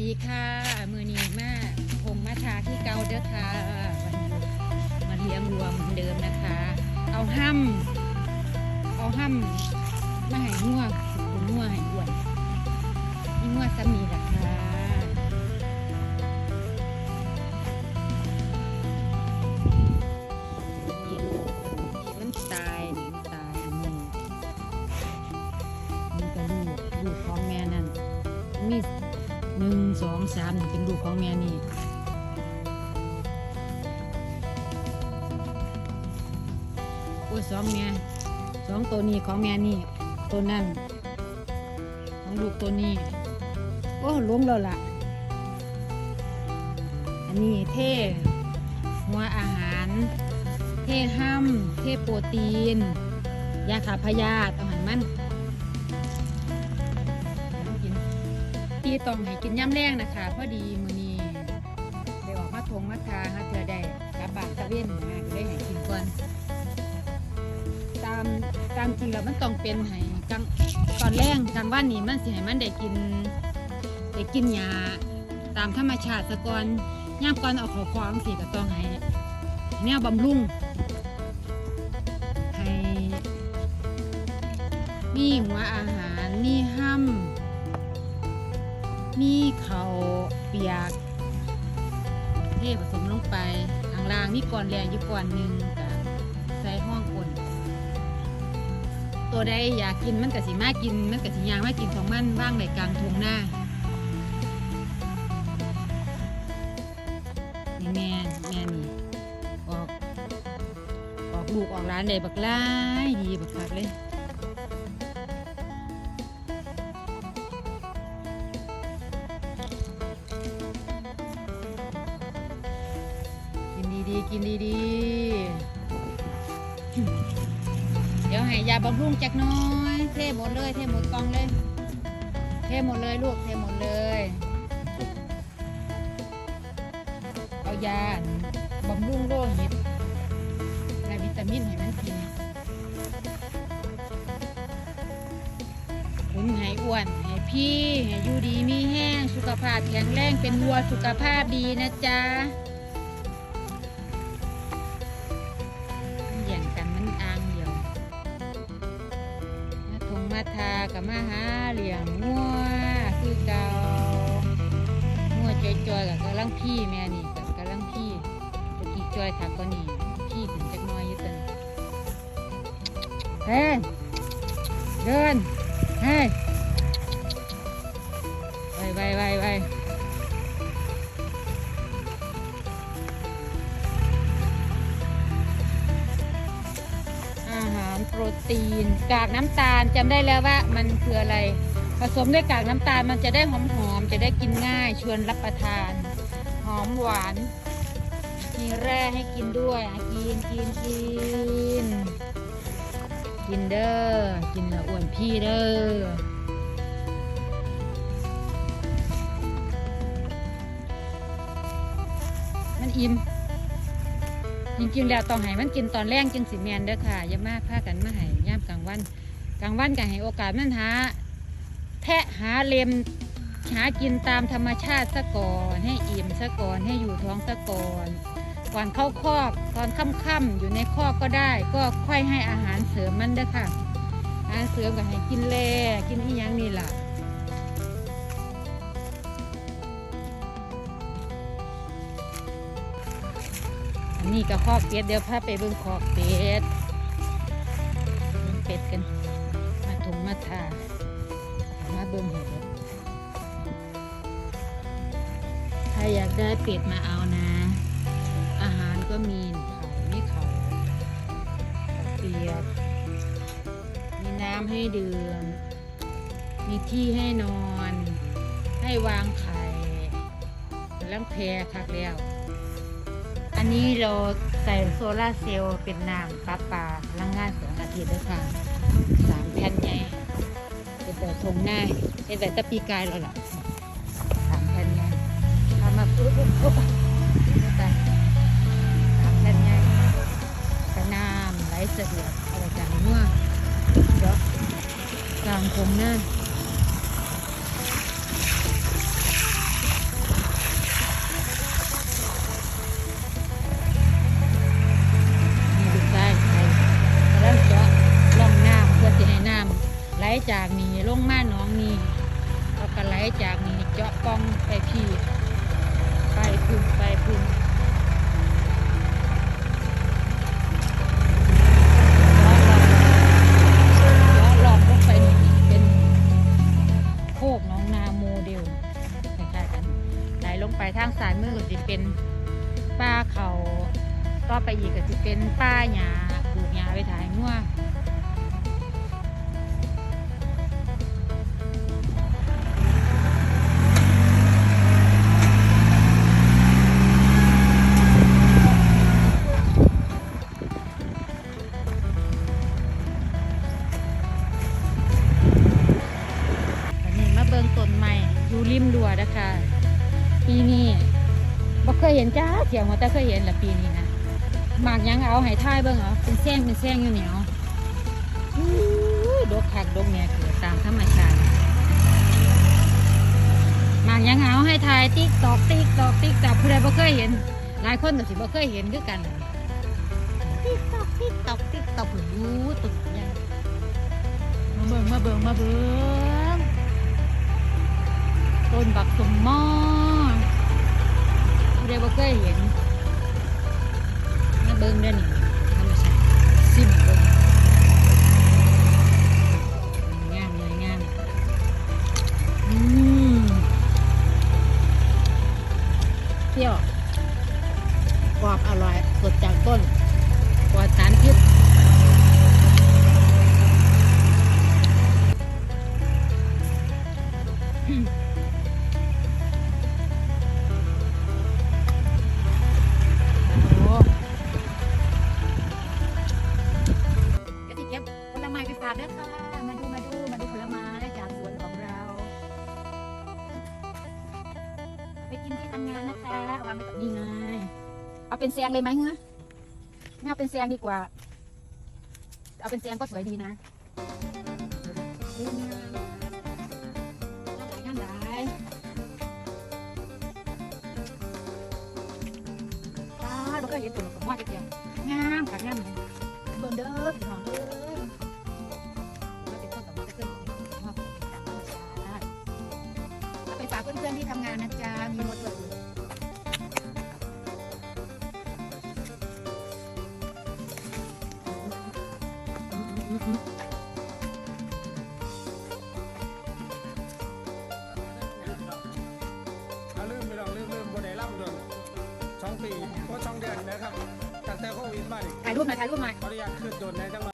ดีค่ะ มือนีมากผมมาทาที่เกาเด้อค่ะวันหยุดมาเลี้ยงรวมเหมือนเดิมนะคะ เอาห้ำเอาห้ำมาให้งัวงผมงัวให้อ้วนนี่งัวสามีล่ะ หนึ่งสองสามเป็นลูกของแม่นี่โอ้สองแม่สองตัวนี้ของแม่นี่ตัวนั่นของลูกตัวนี้โอ้ล้มแล้วล่ะ อันนี้เท่หัวอาหาร เท่ห้ำเท่โปรตีน ยาขาพยาธิอาหารมัน ที่ต้องให้กินย่ำแรงนะคะ พอดีมือนี้ได้ออกมาทงมาทาฮะเธอได้กลับบ้านตะเวนนะก็ได้ให้กินก่อนตามตามจริงแล้วมันต้องเป็นให้กลางตอนแรกกลางวันนี้มันสิให้มันได้กินได้กินยาตามธรรมชาติสะก่อนย่ามก่อนเอาเขอควางสิก็ต้องให้แนวบำรุงให้มีหัวอาหารมีห้ำ มีเขาเปียกเทผสมลงไปข้างล่างมีก้อนแรงอยู่ก้อนหนึ่งกับใส่ห้องกลนตัวใดอยากกินมันก็สิมากิน มันก็สิยางมากินของมันว่างในกลางทงหน้านี่แม่แม่นี่ออกออกลูกออกร้านเลยบักหลายดีบักคักเลย ดีๆ กินดีๆ เดี๋ยวให้ยาบำรุงจักน้อย เทหมดเลย เทหมดกองเลย เทหมดเลยลูก เทหมดเลย เอายาบำรุงโรคหิตและวิตามินให้มันกินคุณให้อ้วนให้พี่ให้อยู่ดีมีแห้ง สุขภาพแข็งแรง เป็นวัวสุขภาพดีนะจ๊ะ มาทากับมาหาเหลี่ยงงัวคือเก่างัวจอยๆกับกำลังพี่แม่นี่กับกำลังพี่ตะกี้จอยถักก็นี่พี่ถึงจักน้อยอยี่ตันเฮ้ยเดินเฮ้ ตีน กากน้ำตาลจำได้แล้วว่ามันคืออะไร ผสมด้วยกากน้ำตาลมันจะได้หอมหอมๆจะได้กินง่ายชวนรับประทาน หอมหวาน มีแร่ให้กินด้วยกินกินกินกินเด้อกินล้วอ้วนพี่เด้อมันอิ่ม จริงๆแล้วต้องให้มันกินตอนแรกจึงสิแมนเด้อค่ะอย่ามาพากันมาให้ย่ามกลางวันกลางวันก็ให้โอกาสมันหาแทะหาเลมหากินตามธรรมชาติซะก่อนให้อิ่มซะก่อนให้อยู่ท้องซะก่อนก่อนเข้าคอกตอนค่ำๆอยู่ในคอกก็ได้ ก็ค่อยให้อาหารเสริมมันเด้อค่ะอาหารเสริมก็ให้กินแล่กินอีหยังนี่แหละ นนี้ก็คอกเป็ดเดี๋ยวพาไปเบิ่งคอกเป็ดเบิ่งเป็ดกัน มาถุงมาทามาเบิ่งเห็ดถ้าอยากได้เป็ดมาเอานะ อาหารก็มีขาไม่เขาเปียกมีน้ำให้ดื่ม มีที่ให้นอน ให้วางไข่แล้วแพรคักแล้ว อันนี้เราใส่โซลาเซลล์เป็นน้ำปลาปลาพลังงานแสงอาทิตย์ด้วยค่ะสามแผ่นใหญ่เป็นแบบทงหน้าเป็นแบบตะปีกายแล้วล่ะสามแผ่นใหญ่ทำมาปุ๊บปุ๊บปุ๊บไปสามแผ่นใหญ่กระน้ำไหลสะดวกอะไรกันเมื่อเดี๋ยวกลางทงหน้า อีกก็จะเป็นป้าหญ้าปลูกหญ้าไปถ่ายงัวอันนี้มาเบิ่งต้นไม้อยู่ริมรั้วนะคะ ปีนี้บ่เคยเห็นจ้าเที่ยวมาแต่เคยเห็นละปีนี้นะ หมากยังเอาให้ทายเบิ่งเหรอเป็นแซงเป็นแซงอยู่เหนียวอู้ยดกคักดกเนี่ยเกิดตามธรรมชาติหมากยังเอาให้ทายติ๊กตอกติ๊กตอกติ๊กตอกผู้ใดบ่เคยเห็น หลายคนก็สิบ่เคยเห็นคือกันติ๊กตอกติ๊กตอกติ๊กตอกหูตุกยังมาเบิ่งมาเบิ่งมาเบิ่งต้นบักสมมอเรียกว่เคยเห็น เบิ่งเด้อนี่ ลไม้ไปฝากด้วยค่ะ มาดูมาดูมาดูผลไม้จากสวนของเรา ไปกินที่ทำงานนะคะวางไว้กับนี่ไงเอาเป็นแซงเลยไหมเงื้อไม่เอาเป็นแซงดีกว่า เอาเป็นแซงก็สวยดีนะสวยงายงามหลายตาเราก็เห็นตัวของว่าจะเดียวงามค่ะงามเลยเบิ่งเด้อพี่น้องเด้อ ที่ทำงานนะจ๊ะ มีหมดเลยเอาลืมไปลองลืมลืมบนไหนล่ำเดือนสองปีก็สองเดือนนะครับตั้งแต่โควิดมาดิถ่ายรูปหน่อยถ่ายรูปหน่อย ขออนุญาตขึ้นโดนในจังหวัด